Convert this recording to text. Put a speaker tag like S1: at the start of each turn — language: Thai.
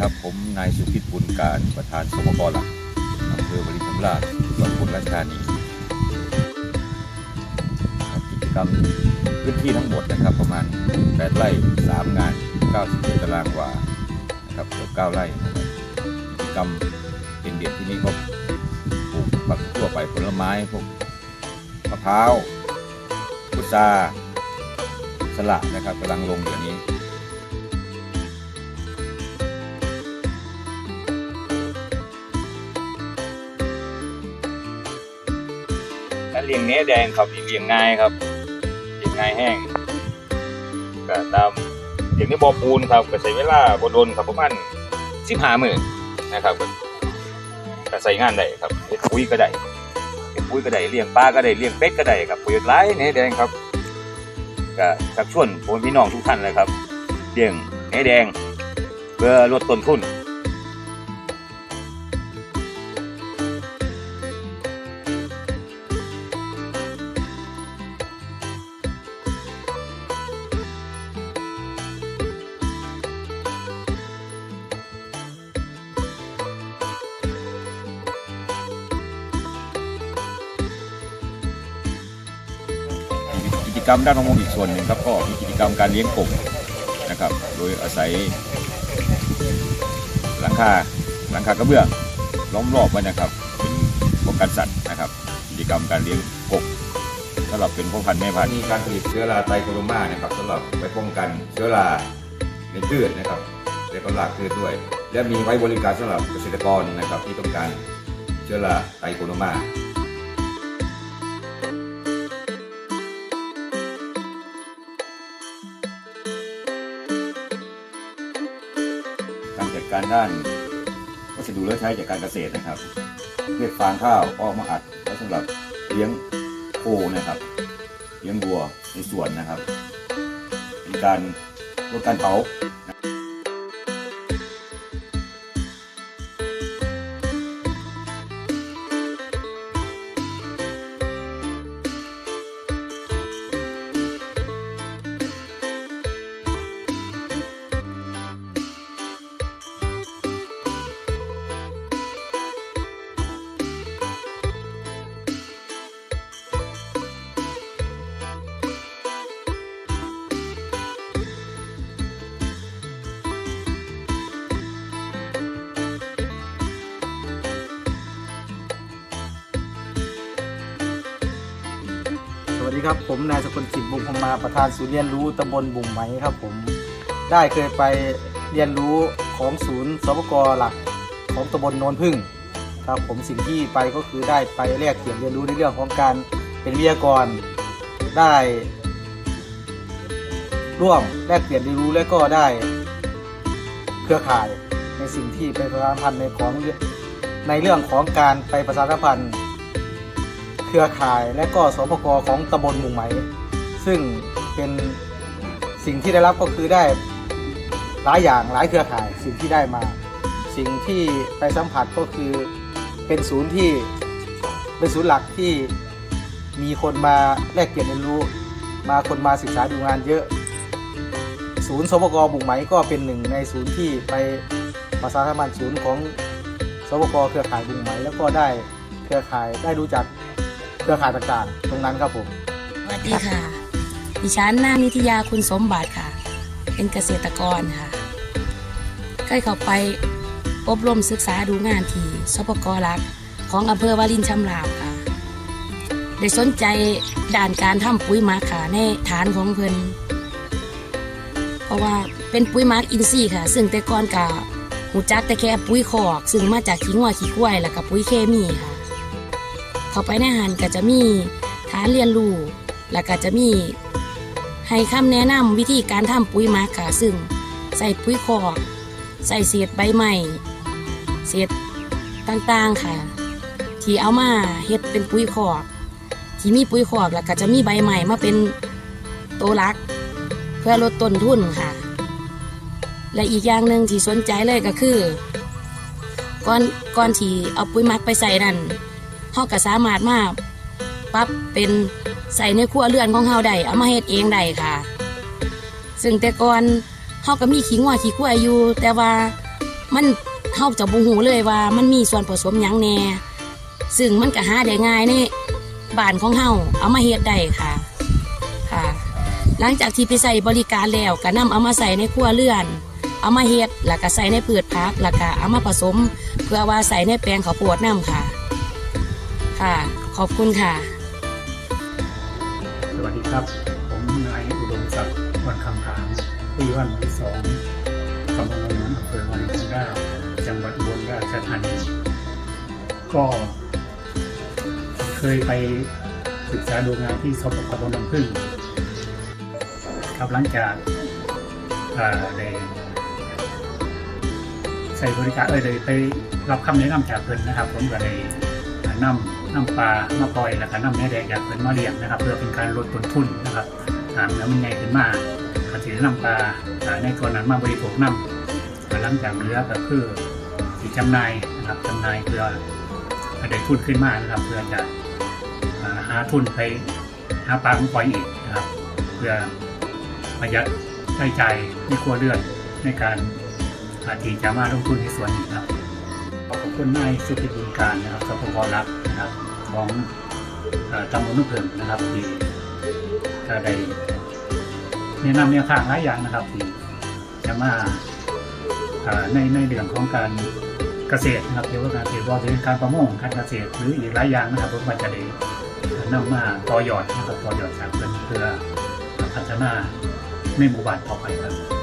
S1: ครับ ผมนายสุพิษบุญการประธานสมกหลักอำเภอวลินชำราบจังหวัดอุบลราชธานีกิจกรรมพื้นที่ทั้งหมดนะครับ ประมาณ 8 ไร่ 3 งาน90ตารางวานะครับเกือบ9ไร่กิจกรรมเป็นเด่นที่นี่ก็ปลูกผักทั่วไปผลไม้พวกมะพร้าวพุทราสละนะครับกำลังลงเดี๋ยวนี้ เลี้ยงเนื้อแดงครับเลี้ยงง่ายครับเลี้ยงง่ายแห้งก็ตามเลี้ยงในบ่อปูนครับก็ใช้เวลาบ่โดนครับประมาณ15มื้อนะครับก็ใส่งานได้ครับเฮ็ดปุ๋ยก็ได้เฮ็ดปุ๋ยก็ได้เลี้ยงปลาก็ได้เลี้ยงเป็ดก็ได้ครับประโยชน์หลายเนื้อแดงครับก็ชักชวนพี่น้องทุกท่านเลยครับเลี้ยงเนื้อแดงเพื่อลดต้นทุน จกรรมด้านประมงอีกส่วนหนึ่งครับก็มีกิจกรรมการเลี้ยงกบนะครับ โดยอาศัยหลังคาหลังคากระเบื้องล้อมรอบไว้นะครับเป็นป้องกันสัตว์นะครับ กิจกรรมการเลี้ยงกบสำหรับเป็นพ่อพันธุ์แม่พันธุ์มีการผลิตเชื้อราไตรโคโรมานะครับสำหรับไปป้องกันเชื้อราในพืชนะครับและก็รากพืชด้วย และมีไว้บริการสำหรับเกษตรกรนะครับที่ต้องการเชื้อราไตรโคโรมา การด้านวัสดุเลือใช้จากการเกษตรนะครับเพื่อฟางข้าวออกมาอัดไว้สำหรับเลี้ยงโคนะครับ เลี้ยงวัวในสวนนะครับ เป็นการลดการเผา
S2: ครับผมนายสกลจิตบุญพมาประธานศูนย์เรียนรู้ตำบลบุ่มไหมครับ ผมได้เคยไปเรียนรู้ของศูนย์สปกหลักของตำบลโนนพึ่งครับผมสิ่งที่ไปก็คือได้ไปแลกเปลี่ยนเรียนรู้ในเรื่องของการเป็นวิทยากรได้ ร่วมแลกเปลี่ยนเรียนรู้และก็ได้เครือข่ายในสิ่งที่เป็นประชาสัมพันธ์ในของในเรื่องของการไปประชาสัมพันธ์ รือข่ายและก็สปกของตำบลหมู่ไหม ซึ่งเป็นสิ่งที่ได้รับก็คือได้หลายอย่างหลายเครือข่ายสิ่งที่ได้มา สิ่งที่ไปสัมผัสก็คือเป็นศูนย์ที่เป็นศูนย์หลักที่มีคนมาแลกเปลี่ยนเรียนรู้ มาคนมาศึกษาดูงานเยอะ ศูนย์สปกบุ่งไหมก็เป็นหนึ่งในศูนย์ที่ไปประชาสัมพันศูนย์ของสปกเครือข่ายบุ่งไหมแล้วก็ได้เครือข่ายได้รู้จัก เครือข่ายต่างๆ ตรงนั้นครับผม
S3: สวัสดีค่ะ ดิฉันนางนิตยาคุณสมบัติค่ะ เป็นเกษตรกรค่ะเคยเข้าไปอบรมศึกษาดูงานที่สปกรักของอำเภอวารินชำราบค่ะ ได้สนใจด่านการทำปุ๋ยหมักค่ะในฐานของเพิ่นเพราะว่าเป็นปุ๋ยหมักอินทรีย์ค่ะ ซึ่งแต่ก่อนกะหูจักแต่แค่ปุ๋ยคอก ซึ่งมาจากขี้งัวขี้ควยแล้วก็ปุ๋ยเคมีค่ะ เข้าไปในหารก็จะมีฐานเรียนรู้แล้วก็จะมีให้คำแนะนำวิธีการทำปุ๋ยหมักค่ะซึ่งใส่ปุ๋ยคอกใส่เศษใบไม้เศษต่างๆค่ะ ที่เอามาเฮ็ดเป็นปุ๋ยคอกที่มีปุ๋ยคอกแล้วก็จะมีใบใหม่มาเป็นตัวหลัก เพื่อลดต้นทุนค่ะ และอีกอย่างหนึ่งที่สนใจเลยก็คือก่อนก่อนที่เอาปุ๋ยหมักไปใส่นั่น เฮาก็สามารถมาปรับเป็นใส่ในครัวเรือนของเฮาได้เอามาเฮ็ดเองได้ค่ะ ซึ่งแต่ก่อนเฮาก็มีขี้งัวขี้ควยอยู่ แต่ว่ามันเฮาจะบ่ฮู้เลยว่ามันมีส่วนผสมหยังแหน่ซึ่งมันก็หาได้ง่ายในบ้านของเฮาเอามาเฮ็ดได้ค่ะค่ะ หลังจากที่ไปใส่บริการแล้วก็นำเอามาใส่ในครัวเรือนเอามาเฮ็ดแล้วก็ใส่ในพืชผักแล้วก็เอามาผสม เพื่อว่าใส่ในแปลงข้าวโพดน้ำค่ะ ค่ะ ขอบคุณค่ะ
S4: สวัสดีครับ ผมนายอุดมศักดิ์วันคำถามผู้ว่านหมู่ที่สองตำบลหนองน้ำอำเภอวารินชำราจังหวัดอุบลราชธานีก็ เคยไปศึกษาดูงานที่สปปตำบลน้ำพึ่งครับหลังจากอ่าได้ใส่บริการเออได้ไปรับคำแนะนำจากเพิ่นนะครับ ผมก็ได้ น้ำน้ำปลามาปล่อยแล้วก็น้ำแม่แดงจากเพิ่นมาเลี้ยงนะครับ เพื่อเป็นการลดต้นทุนนะครับหามแล้วมันใหญ่ขึ้นมาก็ถือนำปลาอ่าในตัวนั้นมาบริโภคน้ำหลังจากเหลือก็คือสิจำนายนะครับจำนายเพื่อได้ทุนขึ้นมานะครับ เพื่อจะหาทุนไปหาปลาของปล่อยอีกนะครับ เพื่อประหยัดใช้จ่ายในครัวเรือนในการอาที่จะมาลงทุนในส่วนนี้ครับ ขอบคุณนายสุธิบุญการนะครับสปปรักนะครับของตำบลนุ่งเพิงนะครับที่ได้แนะนำแนวทางหลายอย่างนะครับที่จะมาในในเรื่องของการเกษตรนะครับเกี่ยวกับการเกษตรว่าเป็นการประมงการเกษตรหรืออีกหลายอย่างนะครับผมมันจะได้นำมาต่อยอดนะครับต่อยอดจากเพื่อนเพื่อพัฒนาในหมู่บ้านต่อไปครับ